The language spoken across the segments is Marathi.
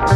जय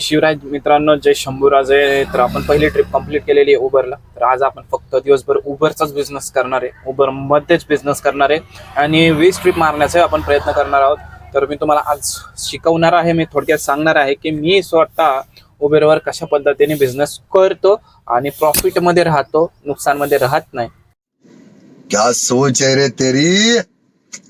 शिवराज मित्रांनो जय शंभूराज. आहे तर आपण पहिली ट्रिप कंप्लीट केलेली आहे उबरला तर आज आपण फक्त दिवसभर उबरचाच बिझनेस करणार आहे. उबरमध्येच बिझनेस करणार आहे. आणि वीस ट्रिप मारण्याचा आपण प्रयत्न करणार आहोत. तर मी तुम्हाला आज शिकवणार आहे मी थोडक्यात सांगणार आहे की मी स्वतः उबेरवर कशा पद्धतीने बिझनेस करतो आणि प्रॉफिटमध्ये राहतो नुकसानमध्ये राहत नाही. क्या सोच है रे तेरी?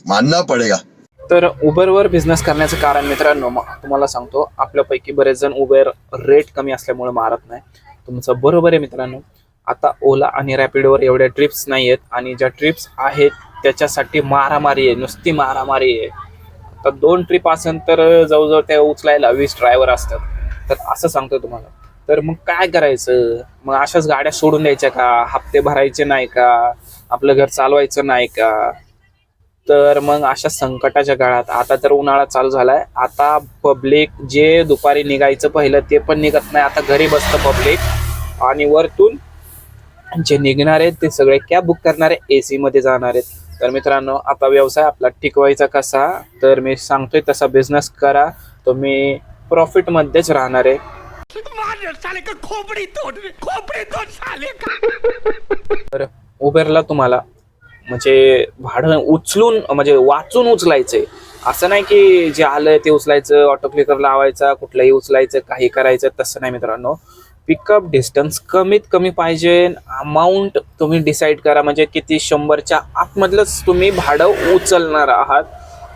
मानना पड़ेगा। तर उबरवर बिझनेस करण्याचं कारण मित्रांनो तुम्हाला सांगतो आपल्यापैकी बरेच जण उबेर रेट कमी असल्यामुळे मारत नाही. तुमचं बरोबर आहे मित्रांनो. आता ओला आणि रॅपिडोवर एवढ्या ट्रिप्स नाही आहेत आणि ज्या ट्रिप्स आहेत त्याच्यासाठी मारामारी आहे नुसती मारामारी आहे. आता दोन ट्रिप असेल तर जवळजवळ त्या उचलायला वीस ड्रायव्हर असतात. तर असं सांगतो तुम्हाला. तर मग काय करायचं? मग अशाच गाड्या सोडून द्यायच्या का? हप्ते भरायचे नाही का? आपलं घर चालवायचं नाही का? तर मग अशा संकटाच्या काळात आता तर उन्हाळा चालू झालाय. आता पब्लिक जे दुपारी निघायचं पहिलं ते पण निघत नाही. आता घरी बसतं पब्लिक आणि वरतून जे निघणार आहेत ते सगळे कॅब बुक करणारे ए सीमध्ये जाणार आहेत. तर मित्रांनो आता व्यवसाय आपला टिकवायचा कसा? तर मी सांगतोय तसा बिझनेस करा. तुम्ही प्रॉफिट मध्येच राहणार आहे. तर उबेरला तुम्हाला. म्हणजे भाडं उचलून म्हणजे वाचून उचलायचंय. असं नाही की जे आलं ते उचलायचं ऑटो क्लिकर लावायचा कुठलंही उचलायचं काही करायचं तसं नाही मित्रांनो. पिकअप डिस्टन्स कमीत कमी पाहिजे. अमाऊंट तुम्ही डिसाईड करा म्हणजे किती शंभरच्या आतमधलंच तुम्ही भाडं उचलणार आहात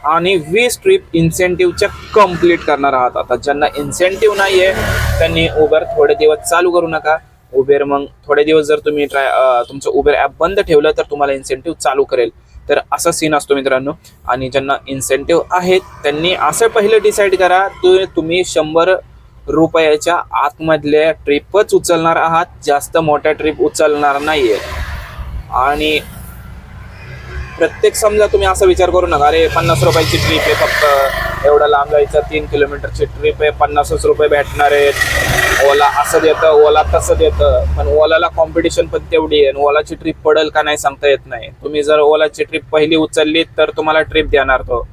आणि वीस ट्रिप इन्सेंटिव्हच्या कंप्लीट करणार आहात. आता ज्यांना इन्सेंटिव्ह नाही आहे त्यांनी उबर थोडे दिवस चालू करू नका. उबेर मग थोडे दिवस जर तुम्ही ट्राय तुमचं उबेर ॲप बंद ठेवलं तर तुम्हाला इन्सेंटिव्ह चालू करेल. तर असा सीन असतो मित्रांनो. आणि ज्यांना इन्सेंटिव्ह आहेत त्यांनी असं पहिलं डिसाईड करा तु तुम्ही शंभर रुपयाच्या आतमधल्या ट्रिपच उचलणार आहात. जास्त मोठ्या ट्रिप उचलणार नाहीये. आणि प्रत्येक समजा तुम्ही असा विचार करू नका अरे पन्नास रुपयाची ट्रिप आहे फक्त एवढं लांब जायचं तीन किलोमीटरची ट्रिप आहे पन्नासच रुपये भेटणार आहेत. ओला असं देतं ओला तसं देतं पण ओलाला कॉम्पिटिशन पण तेवढी आहे आणि ओलाची ट्रिप पडेल का नाही सांगता येत नाही. तुम्ही जर ओलाची ट्रिप पहिली उचलली तर तुम्हाला ट्रिप देणार तो.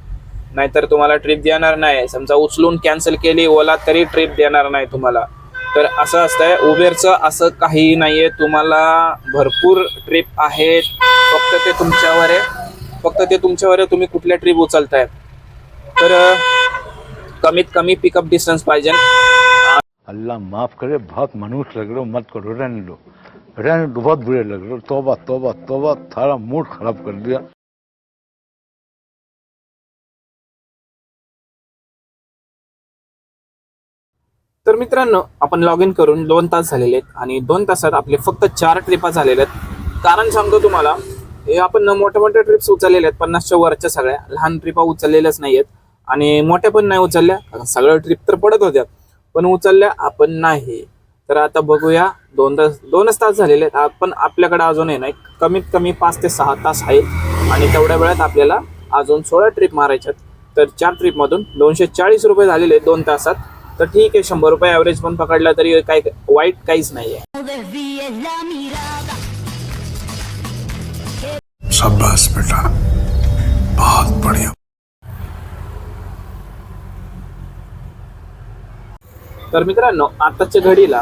नाहीतर तुम्हाला ट्रिप देणार नाही. समजा उचलून कॅन्सल केली ओला तरी ट्रिप देणार नाही तुम्हाला. तर असं असतंय. उबेरचं असं काही आहे तुम्हाला भरपूर ट्रिप आहेत. फक्त ते तुमच्यावर आहे. फक्त ते तुमच्यावर आहे. तुम्ही कुठल्या ट्रिप उचलताय तर कमीत कमी पिकअप डिस्टन्स पाहिजे. अल्लाह माफ करे. बहुत मनुष्य लग रहे मत करो. रहने लो. रहने बहुत बुरे लग रहे हो तोबा तोबा तोबा. थारा मूड खराब कर दिया. तर मित्रांनो आपण लॉग इन करून दोन तास झालेले आहेत आणि दोन तासात आपले फक्त चार ट्रिपा झालेल्या आहेत. कारण सांगतो तुम्हाला हे आपण मोठ्या मोठ्या ट्रिप्स उचललेल्या आहेत. पन्नासच्या वरच्या सगळ्या लहान ट्रिपा उचललेल्याच नाही आहेत आणि मोठ्या पण नाही उचलल्या सगळ्या ट्रिप तर पडत होत्या. पण उचलल्या आपण नाही. तर आता बघूया दोन तास दोनच तास झालेले आहेत. आपण आपल्याकडे अजून आहे ना एक कमीत कमी पाच ते सहा तास आहेत. आणि तेवढ्या वेळात आपल्याला अजून सोळा ट्रिप मारायच्यात तर चार ट्रिपमधून दोनशे चाळीस रुपये झालेले आहेत दोन तासात. तर ठीक आहे शंभर रुपये ॲव्हरेज पण पकडला तरी काय वाईट काहीच नाही आहे तर मित्रांनो आताच्या घडीला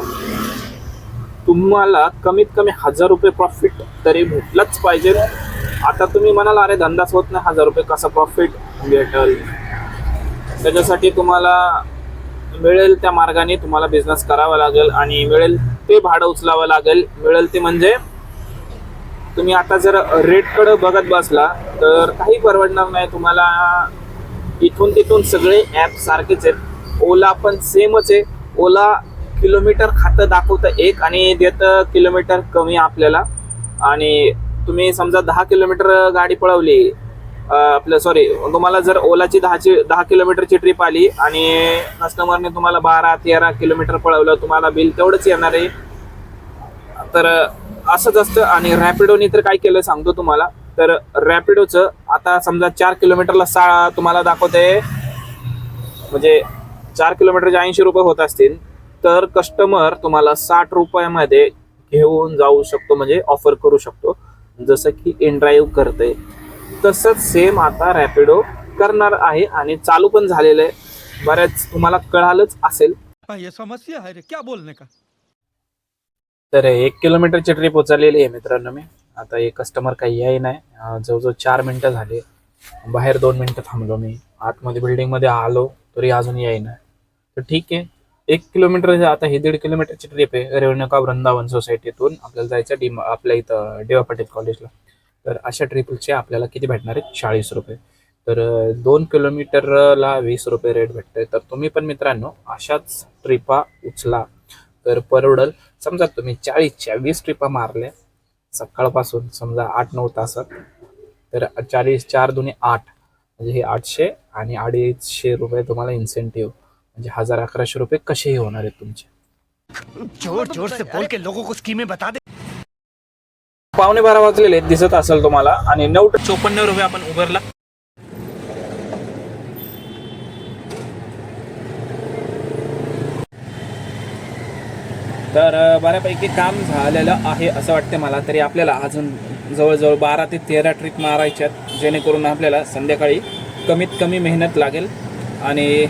तुम्हाला कमीत कमी हजार रुपये प्रॉफिट तरी भेटलंच पाहिजे. आता तुम्ही म्हणाल अरे धंदाच होत नाही हजार रुपये कसा प्रॉफिट भेटल? त्याच्यासाठी तुम्हाला मिळेल त्या मार्गाने तुम्हाला बिझनेस करावा लागेल आणि मिळेल ते भाडं उचलावं लागेल. मिळेल ते म्हणजे तुम्ही आता जर रेटकडं बघत बसला तर काही परवडणार नाही. तुम्हाला इथून तिथून सगळे ॲप सारखेच आहेत. ओला पण सेमच आहे. ओला किलोमीटर खातं दाखवतं एक आणि देतं किलोमीटर कमी आपल्याला. आणि तुम्ही समजा दहा किलोमीटर गाडी पळवली आपलं सॉरी तुम्हाला जर ओलाची दहाची दहा किलोमीटरची ट्रिप आली आणि कस्टमरने तुम्हाला बारा तेरा किलोमीटर पळवलं तुम्हाला बिल तेवढंच येणार आहे. तर असंच असतं आणि रॅपिडोनी तर काय केलं सांगतो तुम्हाला. तर रॅपिडोचं आता समजा चार किलोमीटरला सा तुम्हाला दाखवते. म्हणजे चार किलोमीटरचे ऐंशी रुपये होत असतील तर कस्टमर तुम्हाला साठ रुपयामध्ये घेऊन जाऊ शकतो म्हणजे ऑफर करू शकतो. जसं की इन ड्राईव्ह करते तसंच सेम आता रॅपिडो करणार आहे आणि चालू पण झालेलं आहे. बऱ्याच तुम्हाला कळालंच असेल. हाँ, ये समस्या है रे क्या बोलने का? तर एक किलोमीटरची ट्रिप उचललेली आहे मित्रांनो मी. आता एक कस्टमर काही याय नाही. जवळजवळ चार मिनटं झाले. बाहेर दोन मिनटं थांबलो मी. आतमध्ये बिल्डिंगमध्ये आलो तरी अजून याय नाही. तर ठीक आहे. एक किलोमीटर आता ही दीड किलोमीटरची ट्रिप आहे. रेवणका वृंदावन सोसायटीतून आपल्याला जायचं डी आपल्या इथं डेवा पटेल कॉलेजला तर अशा ट्रिपलचे आपल्याला किती भेटणार आहेत? चाळीस रुपये. तर दोन किलोमीटरला वीस रुपये रेट भेटते तर तुम्ही पण मित्रांनो अशाच ट्रिपा उचला. तर परवडल. समजा तुम्ही चाळीसच्या वीस ट्रिपा मारल्या सकाळपासून समजा आठ नऊ तासात तर चाळीस चार दोन्ही आठ. म्हणजे हे आठशे आणि अडीचशे रुपये तुम्हाला इन्सेंटिव्ह म्हणजे हजार अकराशे रुपये कसेही होणार आहेत तुमचे. पावणे बारा वाजलेले दिसत असेल तुम्हाला आणि नऊ चोपन्न रुपये आपण उबरला तर बऱ्यापैकी काम झालेलं आहे असं वाटतं मला तरी आपल्याला अजून जवळजवळ बारा ते तेरा ट्रिप मारायच्यात जेणेकरून आपल्याला संध्याकाळी कमीत कमी मेहनत लागेल. आणि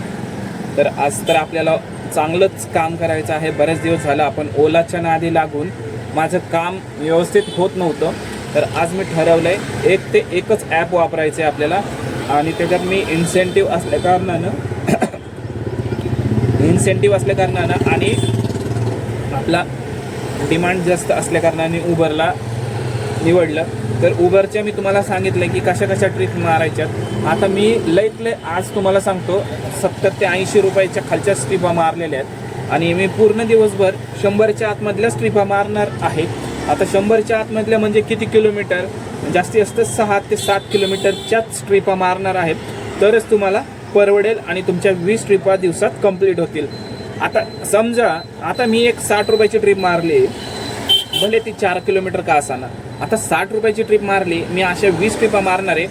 तर आज तर आपल्याला चांगलंच काम करायचं आहे. बरेच दिवस झालं आपण ओलाच्या नादी लागून माझं काम व्यवस्थित होत नव्हतं. तर आज मी ठरवलं आहे एक ते एकच ॲप वापरायचं आहे आपल्याला. आणि त्याच्यात मी इन्सेंटिव्ह असल्या कारणानं इन्सेंटिव्ह असल्या कारणानं आणि आपला डिमांड जास्त असल्याकारणाने उबरला निवडलं. तर उबरच्या मी तुम्हाला सांगितलं की कशा कशा ट्रिप मारायच्यात. आता मी लईत लय आज तुम्हाला सांगतो सत्तर ते ऐंशी रुपयाच्या खालच्या स्ट्रिपा मारलेल्या आहेत. आणि मी पूर्ण दिवसभर शंभरच्या आतमधल्या स्ट्रिपा मारणार आहे. आता शंभरच्या आतमधल्या म्हणजे किती किलोमीटर? जास्तीत जास्त सहा ते सात किलोमीटरच्याच स्ट्रिपा मारणार आहेत. तरच तुम्हाला परवडेल आणि तुमच्या वीस ट्रिपा दिवसात कंप्लीट होतील. आता समजा आता मी एक साठ रुपयाची ट्रिप मारली. भले ती चार किलोमीटर का असाना? आता साठ रुपयाची ट्रिप मारली मी अशा वीस ट्रिपा मारणार आहे.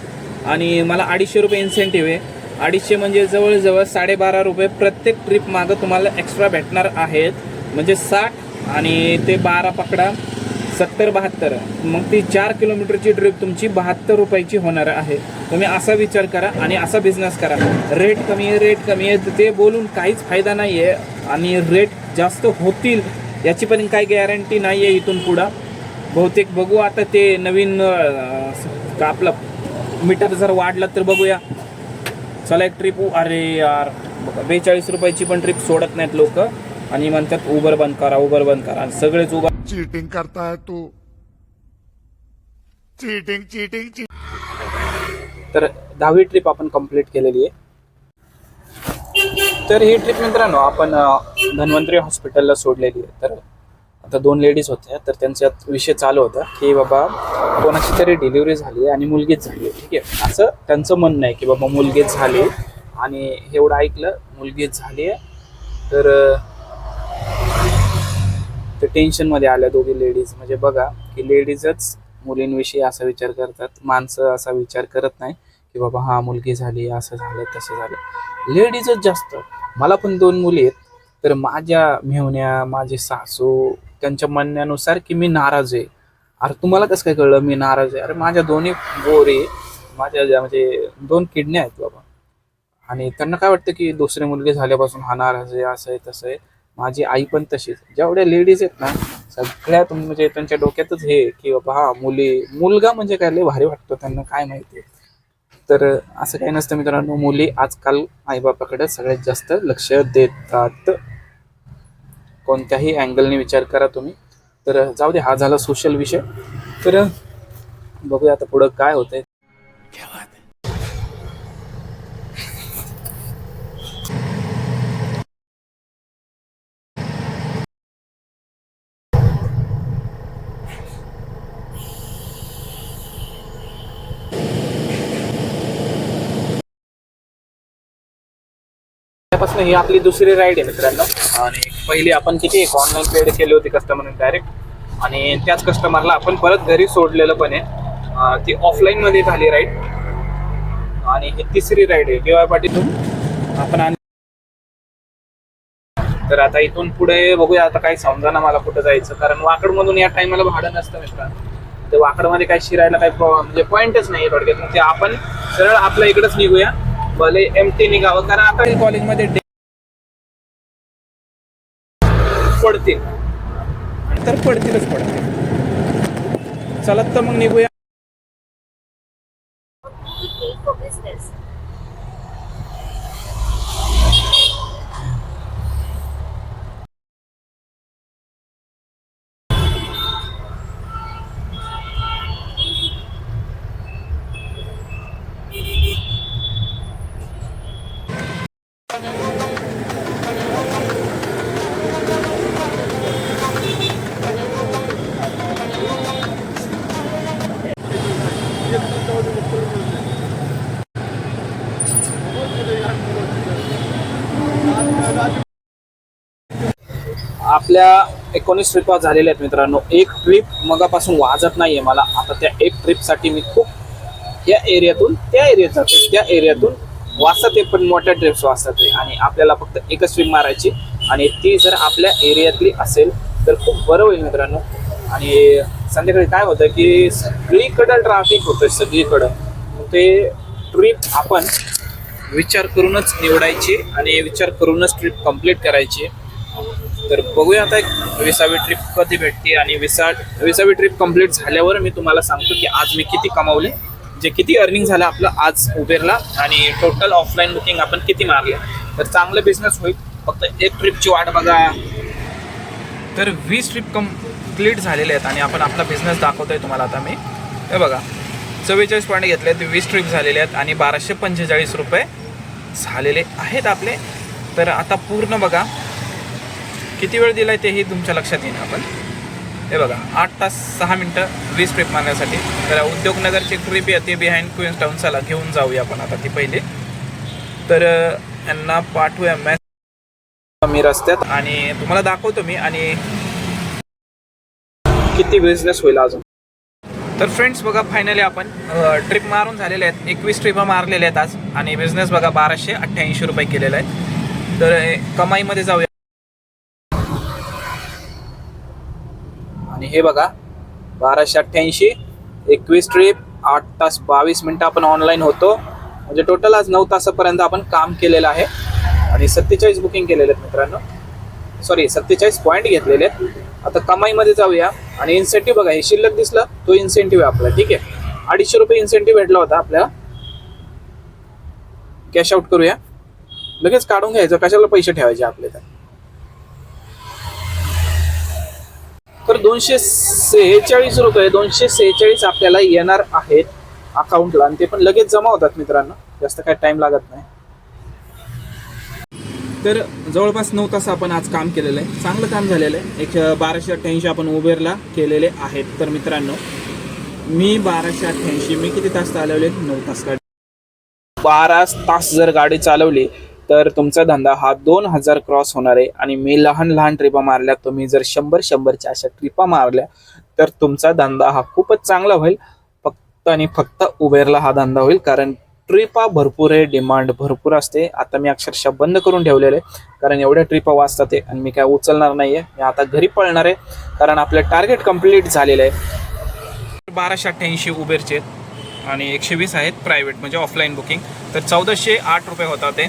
आणि मला अडीचशे रुपये इन्सेंटिव्ह आहे. अडीचशे म्हणजे जवळजवळ साडेबारा रुपये प्रत्येक ट्रिप मागं तुम्हाला एक्स्ट्रा भेटणार आहेत. म्हणजे साठ आणि ते बारा पकडा सत्तर बहात्तर. मग ती चार किलोमीटरची ट्रिप तुमची बहात्तर रुपयाची होणार आहे. तुम्ही असा विचार करा आणि असा बिझनेस करा. रेट कमी आहे रेट कमी आहे. ते बोलून काहीच फायदा नाही आहे आणि रेट जास्त होतील याची पण काही गॅरंटी नाही आहे इथून पुढं. बहुतेक बघू आता ते नवीन का आपलं मीटर जर वाढलं तर बघूया. चला एक ट्रिप अरे यार बेचाळीस रुपयाची पण ट्रिप सोडत नाहीत लोक. आणि म्हणतात उबर बंद करा उबर बंद करा. आणि सगळेच उबर चीटिंग करता है तू. चीटिंग चीटिंग चीटिंग तर दहावी ट्रिप आपण कंप्लीट केलेली आहे. तर ही ट्रिप मित्रांनो आपण धन्वंतरी हॉस्पिटलला सोडलेली आहे. तर आता दोन लेडीज होत्या तर त्यांच्यात विषय चालू होता की बाबा कोणाची तरी डिलिव्हरी झाली आणि मुलगीच झाली ठीक आहे? असं त्यांचं म्हणणं आहे की बाबा मुलगीच झाली आणि एवढं ऐकलं मुलगीच झाली आहे. तर ते टेन्शनमध्ये आल्या दोघी लेडीज म्हणजे बघा की लेडीजच मुलींविषयी असा विचार करतात माणसं असा विचार करत नाही की बाबा हा मुलगी झाली असं झालं तसं झालं. लेडीजच जास्त. मला पण दोन मुली आहेत तर माझ्या मेहण्या माझे सासू त्यांच्या म्हणण्यानुसार की मी नाराज आहे. अरे तुम्हाला कसं काय कळलं मी नाराज आहे? अरे माझ्या दोन्ही गोरे माझ्या ज्या म्हणजे दोन किडण्या आहेत बाबा. आणि त्यांना काय वाटतं की दुसरे मुलगे झाल्यापासून हा नाराज आहे असं आहे तसं आहे. माझी आई पण तशीच. जेवढ्या लेडीज आहेत ना सगळ्यात म्हणजे त्यांच्या डोक्यातच हे की बाबा हा मुली मुलगा म्हणजे काय लय भारी वाटतो त्यांना काय माहिती आहे. तर असं काही नसतं मित्रांनो मुली आजकाल आईबापाकडे सगळ्यात जास्त लक्ष देतात. कोणत्याही अँगलने विचार करा तुम्ही. तर जाऊ दे हा झाला सोशल विषय. तर बघूया आता पुढं काय होतंय. त्यापासून ही आपली दुसरी राईड आहे मित्रांनो. आणि पहिली आपण किती एक ऑनलाईन पेड केली होती कस्टमरने डायरेक्ट आणि त्याच कस्टमरला आपण परत घरी सोडलेलं पण आहे. ती ऑफलाईन मध्ये झाली राईड आणि ही तिसरी राईड आहे. डी वाय आपण आणि तर आता इथून पुढे बघूया आता काही समजा ना मला कुठं जायचं. कारण वाकडमधून या टाइमला भाडं नसतं मित्रांनो. ते वाकडमध्ये काही शिरायला काही म्हणजे पॉईंटच नाही थोडक्यात. ते आपण सरळ आपल्या इकडेच निघूया. भले एम टी निघावं कारण आता कॉलेजमध्ये पडतील. तर पडतीलच पडतील. चला तर मग निघूया. आपल्या एकोणीस ट्रिपा झालेल्या आहेत मित्रांनो. एक ट्रिप मगापासून वाजत नाहीये मला. आता त्या एक ट्रिपसाठी मी खूप या एरियातून त्या एरियात जातो त्या एरियातून वाचत ते पण मोठ्या ट्रिप्स वाचत ते. आणि आपल्याला फक्त एकच ट्रिप मारायची आणि ती जर आपल्या एरियातली असेल तर खूप बरं होईल मित्रांनो. आणि संध्याकाळी काय होतं की सगळीकडं ट्राफिक होतं सगळीकडं. ते ट्रिप आपण विचार करूनच निवडायची आणि विचार करूनच ट्रिप कंप्लीट करायची. तर बघूया आता एक विसावी ट्रिप कधी भेटते आणि विसा विसावी ट्रिप कंप्लीट झाल्यावर मी तुम्हाला सांगतो की आज मी किती कमावले जे किती अर्निंग झालं आपलं आज उबेरला आणि टोटल ऑफलाईन बुकिंग आपण किती मारले. तर चांगलं बिझनेस होईल फक्त एक ट्रिपची वाट बघा. तर वीस ट्रिप कंप्लीट झालेले आहेत आणि आपण आपला बिझनेस दाखवतोय तुम्हाला आता मी. हे बघा चव्वेचाळीस पॉईंट घेतले आहेत वीस ट्रिप झालेले आहेत आणि बाराशे पंचेचाळीस रुपये झालेले आहेत आपले. तर आता पूर्ण बघा किती वेळ दिला आहे तेही तुमच्या लक्षात येईन आपण. हे बघा आठ तास सहा मिनटं वीस ट्रिप मारण्यासाठी. तर उद्योगनगरची ट्रिप येते बिहाइंड क्वीन्स टाऊन चला घेऊन जाऊया आपण आता ती पहिली. तर यांना पाठवूया मॅच मी रस्त्यात आणि तुम्हाला दाखवतो मी आणि किती बिझनेस होईल अजून. तर फ्रेंड्स बघा फायनली आपण ट्रिप मारून झालेले आहेत. एकवीस ट्रिपा मारलेल्या आहेत आज आणि बिझनेस बघा बाराशे अठ्ठ्याऐंशी रुपये केलेला आहे तर कमाईमध्ये जाऊया. आणि हे बघा बाराशे अठ्ठ्याऐंशी एकवीस ट्रिप आठ तास बावीस मिनटं आपण ऑनलाईन होतो. म्हणजे टोटल आज नऊ तासापर्यंत आपण काम केलेलं आहे. आणि सत्तेचाळीस बुकिंग केलेले आहेत मित्रांनो. सॉरी सत्तेचाळीस पॉईंट घेतलेले आहेत. आता कमाईमध्ये जाऊया. आणि इन्सेंटिव्ह बघा हे शिल्लक दिसलं तो इन्सेंटिव्ह आहे आपला. ठीक आहे? अडीचशे रुपये इन्सेंटिव्ह भेटला होता आपल्याला. कॅश आउट करूया. लगेच काढून घ्यायचं. कशाला पैसे ठेवायचे आपले तर? तर दोनशे सेहेचाळीस रुपये दोनशे सेहेचाळीस आपल्याला येणार आहेत अकाउंटला आणि ते पण लगेच जमा होतात मित्रांनो. जास्त काय टाइम लागत नाही. तर जवळपास नऊ तास आपण आज काम केलेलं आहे. चांगलं काम झालेलं आहे. एक बाराशे अठ्ठ्याऐंशी आपण उबेरला केलेले आहेत. तर मित्रांनो मी बाराशे अठ्ठ्याऐंशी मी किती तास चालवले नऊ तास गाडी बारा तास जर गाडी चालवली तर तुमचा धंदा हा दोन हजार क्रॉस होणार आहे. आणि मी लहान लहान ट्रिपा मारल्या तुम्ही जर शंभर शंभरच्या अशा ट्रिपा मारल्या तर तुमचा धंदा हा खूपच चांगला होईल. फक्त आणि फक्त उबेरला हा धंदा होईल कारण ट्रिपा भरपूर आहे डिमांड भरपूर असते. आता मी अक्षरशः बंद करून ठेवलेले आहे कारण एवढ्या ट्रिपा वाचतात आहे आणि मी काय उचलणार नाही आहे मी आता घरी पळणार आहे कारण आपलं टार्गेट कंप्लीट झालेलं आहे. बाराशे अठ्ठ्याऐंशी उबेरचे. आहेत आणि एकशे वीस आहेत प्रायव्हेट म्हणजे ऑफलाईन बुकिंग तर चौदाशे आठ रुपये होता ते.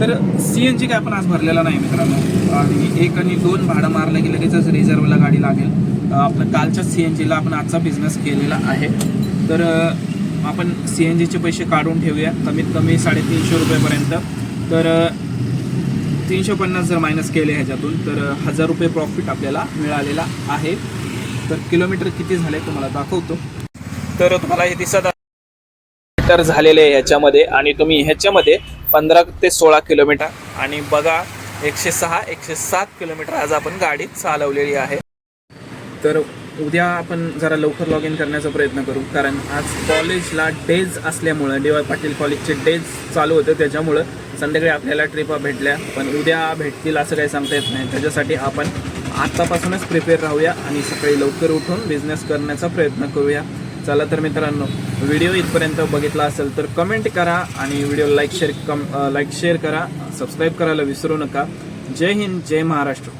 तर सी एन जी काय आपण आज भरलेला नाही मित्रांनो. आणि एक आणि दोन भाडं मारलं की लगेचच रिझर्वला गाडी लागेल. आपलं कालच्या सी एन जीला आपण आजचा बिझनेस केलेला आहे. तर आपण सी एन जीचे पैसे काढून ठेवूया. कमीत कमी साडेतीनशे रुपयेपर्यंत. तर तीनशे पन्नास जर मायनस केले ह्याच्यातून तर हजार रुपये प्रॉफिट आपल्याला मिळालेला आहे. तर किलोमीटर किती झाले तुम्हाला दाखवतो. तर तुम्हाला हे दिसत किलोमीटर झालेले आहे ह्याच्यामध्ये आणि तुम्ही ह्याच्यामध्ये पंधरा ते सोळा किलोमीटर आणि बघा एकशे सहा एकशे सात किलोमीटर आज आपण गाडी चालवलेली आहे. तर उद्या आपण जरा लवकर लॉग इन करण्याचा प्रयत्न करू कारण आज कॉलेजला डेज असल्यामुळं डी वाय पाटील कॉलेजचे डेज चालू होते त्याच्यामुळं संध्याकाळी आपल्याला ट्रिपा भेटल्या. पण उद्या भेटतील असं काही सांगता येत नाही. त्याच्यासाठी आपण आत्तापासूनच प्रिपेअर राहूया आणि सकाळी लवकर उठून बिझनेस करण्याचा प्रयत्न करूया. चला तर मित्रांनो व्हिडिओ इथपर्यंत बघितला असेल तर कमेंट करा आणि video like share come like share करा. सबस्क्राईब करायला विसरू नका. जय हिंद जय महाराष्ट्र.